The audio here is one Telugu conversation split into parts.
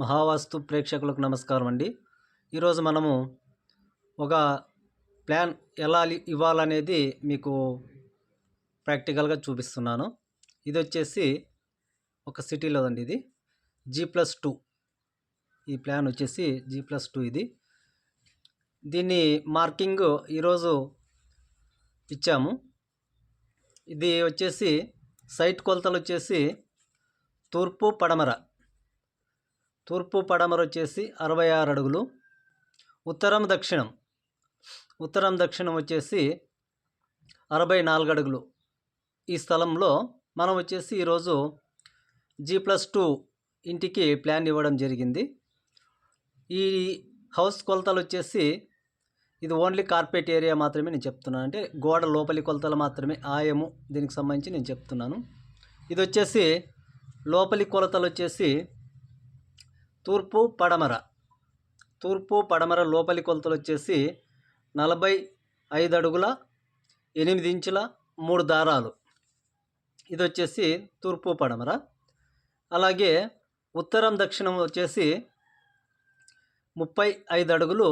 మహావాస్తు ప్రేక్షకులకు నమస్కారం అండి. ఈరోజు మనము ఒక ప్లాన్ ఎలా ఇవ్వాలనేది మీకు ప్రాక్టికల్గా చూపిస్తున్నాను. ఇది వచ్చేసి ఒక సిటీలో అండి ఇది. G plus two. ఈ ప్లాన్ వచ్చేసి జీ ప్లస్ టూ ఇది. దీన్ని మార్కింగ్ ఈరోజు ఇచ్చాము. ఇది వచ్చేసి సైట్ కొలతలు వచ్చేసి తూర్పు పడమర. తూర్పు పడమర వచ్చేసి అరవై ఆరు అడుగులు ఉత్తరం దక్షిణం. ఉత్తరం దక్షిణం వచ్చేసి అరవై నాలుగు అడుగులు. ఈ స్థలంలో మనం వచ్చేసి ఈరోజు జీ ప్లస్ టూ ఇంటికి ప్లాన్ ఇవ్వడం జరిగింది. ఈ హౌస్ కొలతలు వచ్చేసి ఇది ఓన్లీ కార్పెట్ ఏరియా మాత్రమే నేను చెప్తున్నాను. అంటే గోడ లోపలి కొలతలు మాత్రమే ఆయము దీనికి సంబంధించి నేను చెప్తున్నాను. ఇది వచ్చేసి లోపలి కొలతలు వచ్చేసి తూర్పు పడమర. తూర్పు పడమర లోపలి కొలతలు వచ్చేసి నలభై ఐదు అడుగుల ఎనిమిది ఇంచుల మూడు దారాలు. ఇది వచ్చేసి తూర్పు పడమర. అలాగే ఉత్తరం దక్షిణం వచ్చేసి ముప్పై ఐదు అడుగులు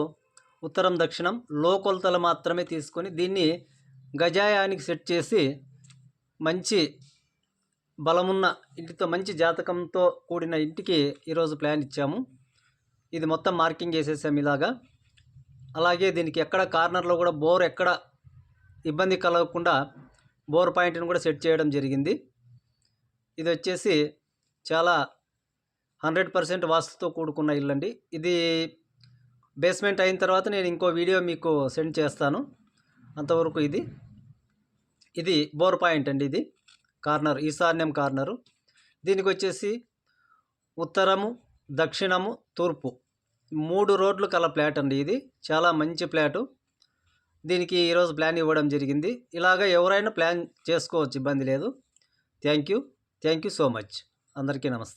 ఉత్తరం దక్షిణం లో కొలతలు మాత్రమే తీసుకొని దీన్ని గజాయానికి సెట్ చేసి మంచి బలమున్న ఇంటితో మంచి జాతకంతో కూడిన ఇంటికి ఈరోజు ప్లాన్ ఇచ్చాము. ఇది మొత్తం మార్కింగ్ వేసేసాము ఇలాగా. అలాగే దీనికి ఎక్కడ కార్నర్లో కూడా బోర్ ఎక్కడ ఇబ్బంది కలగకుండా బోర్ పాయింట్ని కూడా సెట్ చేయడం జరిగింది. ఇది వచ్చేసి చాలా హండ్రెడ్ పర్సెంట్ వాస్తుతో కూడుకున్న ఇల్లు అండి ఇది బేస్మెంట్ అయిన తర్వాత నేను ఇంకో వీడియో మీకు సెండ్ చేస్తాను. అంతవరకు ఇది. ఇది బోర్ పాయింట్ అండి ఇది. కార్నర్ ఈశాన్యం కార్నరు. దీనికి వచ్చేసి ఉత్తరము దక్షిణము తూర్పు. మూడు రోడ్లు కల ప్లాట్ అండి ఇది. చాలా మంచి ప్లాటు. దీనికి ఈరోజు ప్లాన్ ఇవ్వడం జరిగింది. ఇలాగ ఎవరైనా ప్లాన్ చేసుకోవచ్చు ఇబ్బంది లేదు. Thank you. Thank you so much. అందరికీ నమస్తే.